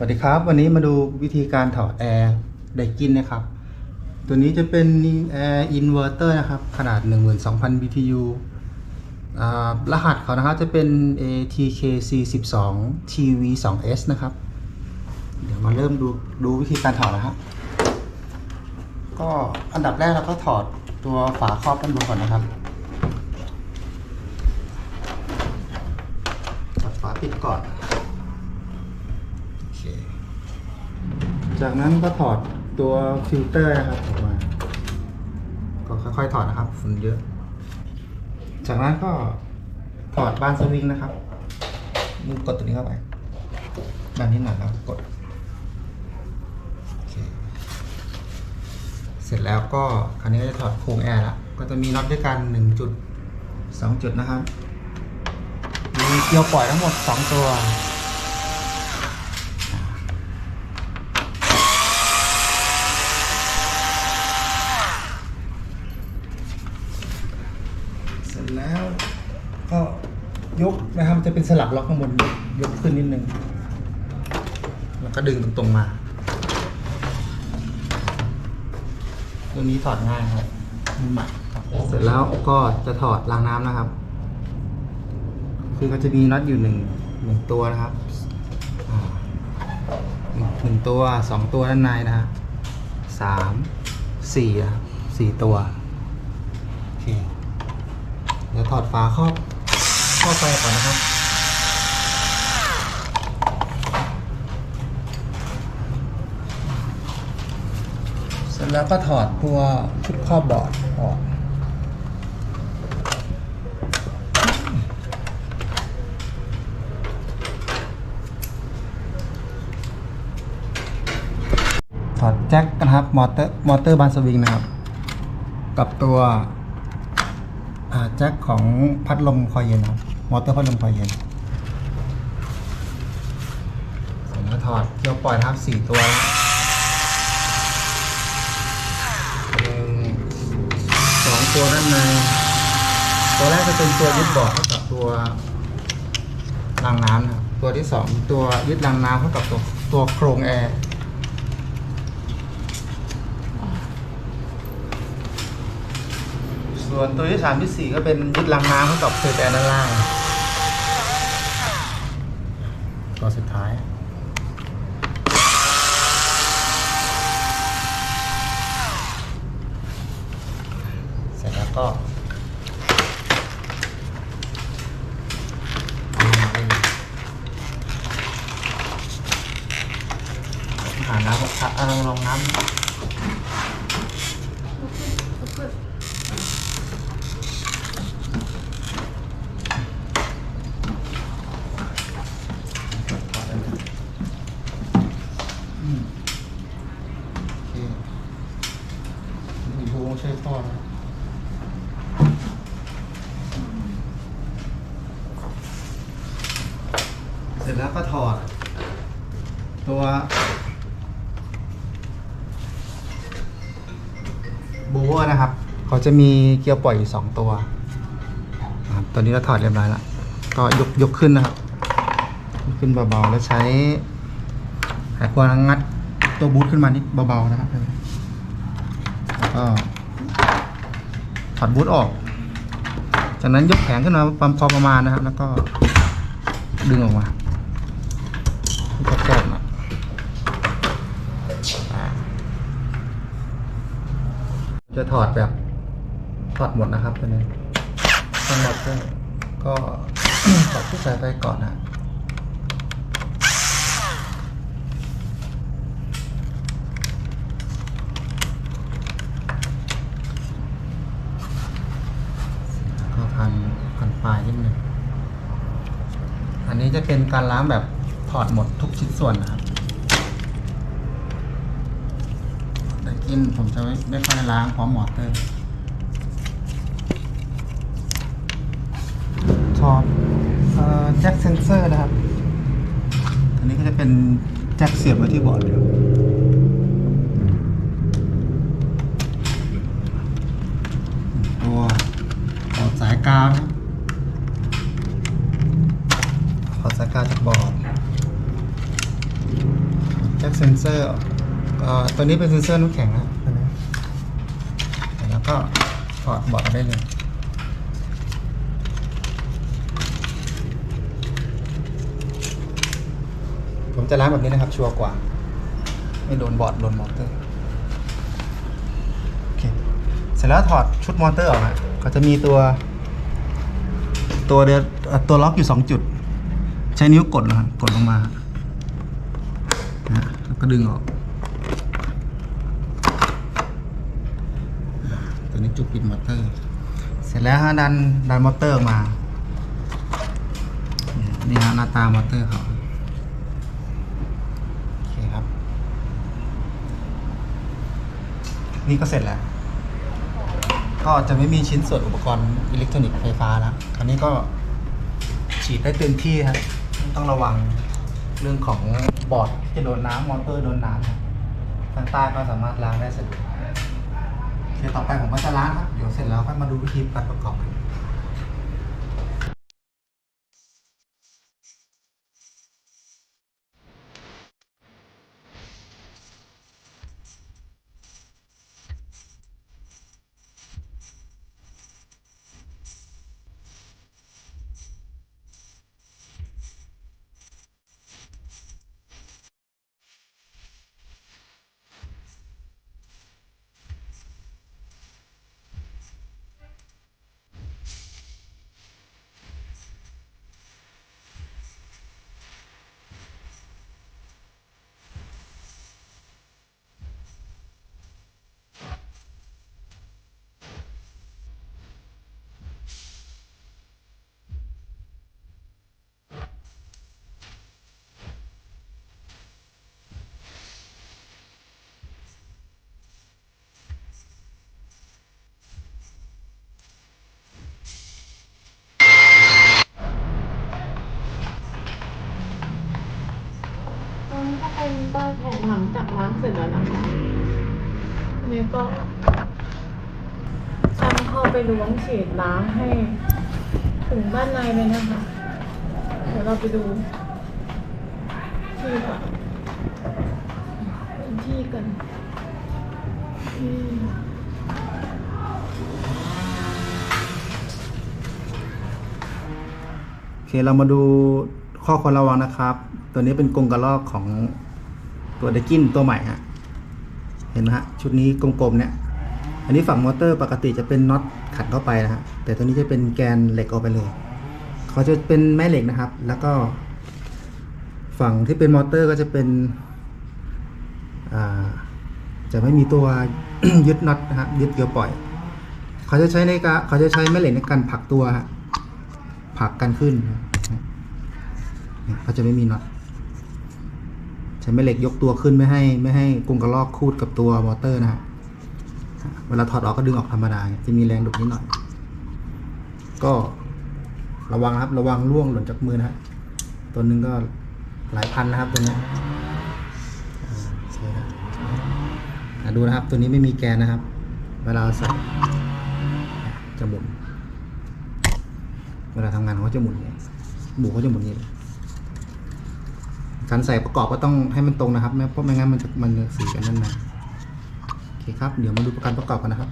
สวัสดีครับ วันนี้มาดูวิธีการถอดแอร์ไดกินนะครับ ตัวนี้จะเป็นแอร์อินเวอร์เตอร์นะครับ ขนาด 12,000 BTU รหัสเขานะครับจะเป็น ATKC12 TV2S นะครับ เดี๋ยวมาเริ่มดูดูวิธีการถอดนะครับ ก็อันดับแรกเราก็ถอดตัวฝาครอบด้านบนก่อนนะครับถอดฝาปิดก่อน จากนั้นก็ถอดตัวฟิลเตอร์นะครับออกมา ก็ค่อยๆถอดนะครับฝุ่นเยอะ จากนั้นก็ถอดบานสวิงนะครับมือกดตัวนี้เข้าไปดันนิดหน่อยครับกดเเสร็จแล้วก็คราวนี้ก็จะถอดโครงแอร์ละก็จะมีน็อตด้วยกันหนึ่งจุดสองจุดนะครับ มีเกลียวปล่อยทั้งหมดสองตัว เสร็จ แล้ว ก็ยกนะครับมันจะเป็นสลักล็อกข้างบนยกขึ้นนิดนึงแล้วก็ดึงตรงๆมา ตัวนี้ถอดง่ายครับมันใหม่ครับเสร็จแล้วก็จะถอดรางน้ำนะครับ คือก็จะมีน็อตอยู่หนึ่งหนึ่งตัวนะครับอ่าหนึ่งตัวสองตัวด้านในนะฮะสามสี่นะครับสี่ตัว ถอดฝาครอบครอบไปก่อนนะครับ เสร็จแล้วก็ถอดตัวชุดครอบบอร์ดออกถอดแจ็คนะครับมอเตอร์มอเตอร์บานสวิงนะครับ กับตัว แจ็คของพัดลมคอยเย็นครับมอเตอร์พัดลมคอยเย็นเสร็จแล้วถอดเกียวปล่อยนะครับสี่ตัวหนึ่งสองตัวด้านในตัวแรกจะเป็นตัวยึดบอร์ดเข้ากับตัวรางน้ำนะตัวที่สองตัวยึดรางน้ำเข้ากับตัวตัวโครงแอร์ ส่วนตัวที่สามที่สี่ก็เป็นยึดรางน้ำเข้ากับเศษแอร์ด้านล่างตัวสุดท้ายเสร็จแล้วก็หาน้ำเอาลงน้ำ อืมโอเคมีบูต้อง ช่วยพ่อนะเสร็จแล้วก็ถอด ตัวบูเวอร์นะครับ เขาจะมีเกียร์ปล่อยอยู่สองตัวนะครับตัวนี้เราถอดเรียบร้อยแล้ว ก็ยกยกขึ้นนะครับยกขึ้นเบาๆ แล้วใช้หายควรงัดตัวบูทขึ้นมานิดเบาๆนะครับแล้วก็ ถอดบูทออก จากนั้นยกแผงขึ้นมาประมพอประมาณนะครับ แล้วก็ดึงออกมาก็แคบๆหนะจะถอดแบบถอดหมดนะครับตัวนี้ทั้งหมดก็ก็ถอดที่สายไฟก่อนนะ ก็พันพัน ปลายนิดหนึ่งอันนี้จะเป็นการล้างแบบถอดหมดทุกชิ้นส่วนนะครับแต่กินผมจะไม่ไม่ค่อยล้างพร้อมมอเตอร์ ถอดแจ็คเซนเซอร์นะครับ อันนี้ก็จะเป็นแจ็คเสียบไว้ที่บอร์ดครับตัวถอดสายกาวนะครับถอดสาย กาจากบอร์ดแจ็คเซนเซอร์ตัวนี้เป็นเซนเซอร์น้ำแข็งนะแล้วก็ถอดบอร์ดได้เลยผมจะล้างแบบนี้นะครับชัวร์กว่า ไม่โดนบอร์ดโดนมอเตอร์โอเคเสร็จแล้วถอดชุดมอเตอร์ออกฮะก็จะมีตัว ตัวเดือเอ่อตัวล็อกอยู่สองจุด ใช้นิ้วกดนะกดลงมานะแล้วก็ดึงออก ตัวนี้จุดปิดมอเตอร์ เสร็จแล้วฮะดันดันมอเตอร์มานี่ยนี่ฮะหน้าตามอเตอร์เขาโอเคครับ นี่ก็เสร็จแล้ว ก็จะไม่มีชิ้นส่วนอุปกรณ์อิเล็กทรอนิกส์ไฟฟ้าแล้วคราวนี้ก็ฉีดได้เต็มที่ครับ ต้องระวังเรื่องของบอร์ดที่จะโดนน้ำมอเตอร์โดนน้ำทางใต้ก็สามารถล้างได้สะดวกโอเคต่อไปผมก็จะล้างครับเดี๋ยวเสร็จแล้วค่อยมาดูวิธีการประกอบกัน ตอนนี้ก็เป็นใต้แผงหลังจากล้างเสร็จแล้วนะคะอันนี้ก็ช่างเข้าไปล้วงฉีดล้างให้ ถึงบ้านในเลยนะคะ เดี๋ยวเราไปดูที่ก่อนพื้นที่กันโอเคเรามาดูข้อควรระวังนะครับ ตัวนี้เป็นกรงกระลอกของ ตัวเดกินตัวใหม่ฮะเห็นไหมฮะชุดนี้กลมๆเนี่ยอันนี้ฝั่งมอเตอร์ปกติจะเป็นน็อตขัดเข้าไปนะฮะแต่ตัวนี้จะเป็นแกนเหล็กออกไปเลยเขาจะเป็นแม่เหล็กนะครับ แล้วก็ฝั่งที่เป็นมอเตอร์ก็จะเป็นจะไม่มีตัวยึดน็อตนะฮะยึดเกลียวปล่อย เขาจะใช้ในการเขาจะใช้แม่เหล็กในการผลักตัวฮะผลักกันขึ้นเขาจะไม่มีน็อต ช้แม่เหล็กยกตัวขึ้นไม่ให้ไม่ให้กรงกระลอกคูดกับตัวมอเตอร์นะฮะเวลาถอดออกก็ดึงออกธรรมดาจะมีแรงดุนิดหน่อย ก็ระวังนะครับ ระวังร่วงหล่นจากมือนะฮะตัวหนึ่งก็หลายพันนะครับตัวนี้ดูนะครับ ตัวนี้ไม่มีแกนนะครับ เวลาใส่จะหมุน เวลาทำงานเขาจะหมุนเนี่ยบุกเขาจะหมุนอย่างนี้เลย การใส่ประกอบก็ต้องให้มันตรงนะครับไม่เพราะไม่งั้นมันจะมันจะสีกันนั่นนะโอเคครับเดี๋ยวมาดูประกันประกอบกันนะครับ